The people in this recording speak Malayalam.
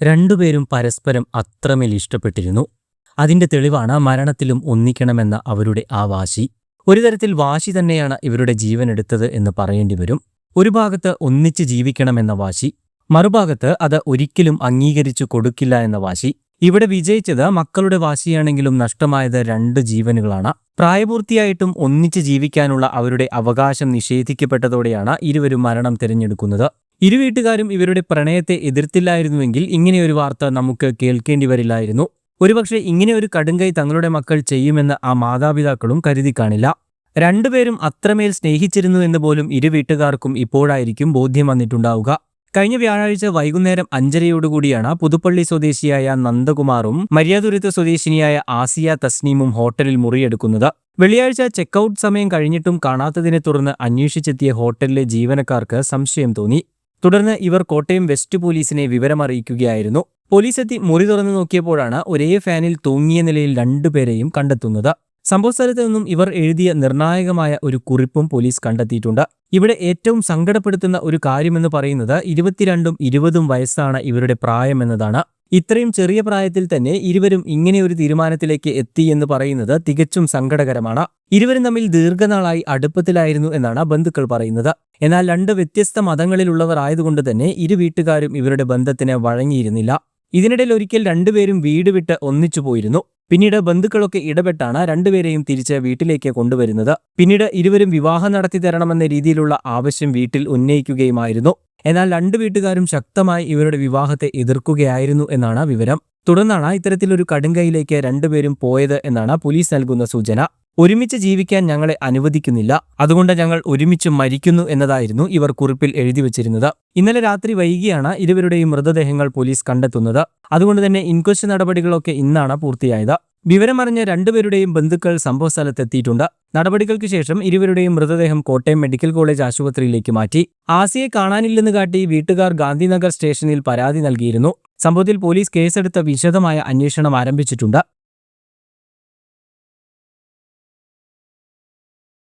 രണ്ടുപേരും പരസ്പരം അത്രമേൽ ഇഷ്ടപ്പെട്ടിരുന്നു. അതിന്റെ തെളിവാണ് മരണത്തിലും ഒന്നിക്കണമെന്ന അവരുടെ ആ വാശി. ഒരു തരത്തിൽ വാശി തന്നെയാണ് ഇവരുടെ ജീവനെടുത്തത് എന്ന് പറയേണ്ടി വരും. ഒരു ഭാഗത്ത് ഒന്നിച്ച് ജീവിക്കണമെന്ന വാശി മറുഭാഗത്ത് അത് ഒരിക്കലും അംഗീകരിച്ചു കൊടുക്കില്ല എന്ന വാശി. ഇവിടെ വിജയിച്ചത് മക്കളുടെ വാശിയാണെങ്കിലും നഷ്ടമായത് രണ്ട് ജീവനുകളാണ്. പ്രായപൂർത്തിയായിട്ടും ഒന്നിച്ച് ജീവിക്കാനുള്ള അവരുടെ അവകാശം നിഷേധിക്കപ്പെട്ടതോടെയാണ് ഇരുവരും മരണം തിരഞ്ഞെടുക്കുന്നത്. ഇരു വീട്ടുകാരും ഇവരുടെ പ്രണയത്തെ എതിർത്തില്ലായിരുന്നുവെങ്കിൽ ഇങ്ങനെയൊരു വാർത്ത നമുക്ക് കേൾക്കേണ്ടി വരില്ലായിരുന്നു. ഒരുപക്ഷെ ഇങ്ങനെ ഒരു കടുങ്കൈ തങ്ങളുടെ മക്കൾ ചെയ്യുമെന്ന് ആ മാതാപിതാക്കളും കരുതി കാണില്ല. രണ്ടുപേരും അത്രമേൽ സ്നേഹിച്ചിരുന്നു എന്ന് പോലും ഇരു വീട്ടുകാർക്കും ഇപ്പോഴായിരിക്കും ബോധ്യം വന്നിട്ടുണ്ടാവുക. കഴിഞ്ഞ വ്യാഴാഴ്ച വൈകുന്നേരം അഞ്ചരയോടുകൂടിയാണ് പുതുപ്പള്ളി സ്വദേശിയായ നന്ദകുമാറും മര്യാദുരത്ത് സ്വദേശിനിയായ ആസിയ തസ്നീമും ഹോട്ടലിൽ മുറിയെടുക്കുന്നത്. വെള്ളിയാഴ്ച ചെക്കൌട്ട് സമയം കഴിഞ്ഞിട്ടും കാണാത്തതിനെ തുടർന്ന് അന്വേഷിച്ചെത്തിയ ഹോട്ടലിലെ ജീവനക്കാർക്ക് സംശയം തോന്നി. തുടർന്ന് ഇവർ കോട്ടയം വെസ്റ്റ് പോലീസിനെ വിവരമറിയിക്കുകയായിരുന്നു. പോലീസ് എത്തി മുറി തുറന്നു നോക്കിയപ്പോഴാണ് ഒരേ ഫാനിൽ തൂങ്ങിയ നിലയിൽ രണ്ടുപേരെയും കണ്ടെത്തുന്നത്. സംഭവസ്ഥലത്ത് നിന്നും ഇവർ എഴുതിയ നിർണായകമായ ഒരു കുറിപ്പും പോലീസ് കണ്ടെത്തിയിട്ടുണ്ട്. ഇവിടെ ഏറ്റവും സങ്കടപ്പെടുത്തുന്ന ഒരു കാര്യമെന്ന് പറയുന്നത് ഇരുപത്തിരണ്ടും ഇരുപതും വയസ്സാണ് ഇവരുടെ പ്രായമെന്നതാണ്. ഇത്രയും ചെറിയ പ്രായത്തിൽ തന്നെ ഇരുവരും ഇങ്ങനെ ഒരു തീരുമാനത്തിലേക്ക് എത്തി എന്ന് പറയുന്നത് തികച്ചും സങ്കടകരമാണ്. ഇരുവരും തമ്മിൽ ദീർഘനാളായി അടുപ്പത്തിലായിരുന്നു എന്നാണ് ബന്ധുക്കൾ പറയുന്നത്. എന്നാൽ രണ്ട് വ്യത്യസ്ത മതങ്ങളിലുള്ളവർ ആയതുകൊണ്ട് തന്നെ ഇരു വീട്ടുകാരും ഇവരുടെ ബന്ധത്തിന് വഴങ്ങിയിരുന്നില്ല. ഇതിനിടയിൽ ഒരിക്കൽ രണ്ടുപേരും വീട് വിട്ട് ഒന്നിച്ചു പോയിരുന്നു. പിന്നീട് ബന്ധുക്കളൊക്കെ ഇടപെട്ടാണ് രണ്ടുപേരെയും തിരിച്ച് വീട്ടിലേക്ക് കൊണ്ടുവരുന്നത്. പിന്നീട് ഇരുവരും വിവാഹം നടത്തി തരണമെന്ന രീതിയിലുള്ള ആവശ്യം വീട്ടിൽ ഉന്നയിക്കുകയുമായിരുന്നു. എന്നാൽ രണ്ടു വീട്ടുകാരും ശക്തമായി ഇവരുടെ വിവാഹത്തെ എതിർക്കുകയായിരുന്നു എന്നാണ് വിവരം. തുടർന്നാണ് ഇത്തരത്തിലൊരു കടുങ്കയിലേക്ക് രണ്ടുപേരും പോയത് എന്നാണ് പോലീസ് നൽകുന്ന സൂചന. ഒരുമിച്ച് ജീവിക്കാൻ ഞങ്ങളെ അനുവദിക്കുന്നില്ല. അതുകൊണ്ട് ഞങ്ങൾ ഒരുമിച്ച് മരിക്കുന്നു എന്നതായിരുന്നു ഇവർ കുറിപ്പിൽ എഴുതി വച്ചിരുന്നത്. ഇന്നലെ രാത്രി വൈകിയാണ് ഇരുവരുടെയും മൃതദേഹങ്ങൾ പോലീസ് കണ്ടെത്തുന്നത്. അതുകൊണ്ട് തന്നെ ഇൻക്വസ്റ്റ് നടപടികളൊക്കെ ഇന്നാണ് പൂർത്തിയായത്. വിവരമറിഞ്ഞ രണ്ടുപേരുടെയും ബന്ധുക്കൾ സംഭവസ്ഥലത്തെത്തിയിട്ടുണ്ട്. നടപടികൾക്ക് ശേഷം ഇരുവരുടെയും മൃതദേഹം കോട്ടയം മെഡിക്കൽ കോളേജ് ആശുപത്രിയിലേക്ക് മാറ്റി. ആസിയെ കാണാനില്ലെന്ന് കാട്ടി വീട്ടുകാർ ഗാന്ധിനഗർ സ്റ്റേഷനിൽ പരാതി നൽകിയിരുന്നു. സംഭവത്തിൽ പോലീസ് കേസെടുത്ത വിശദമായ അന്വേഷണം ആരംഭിച്ചിട്ടുണ്ട്.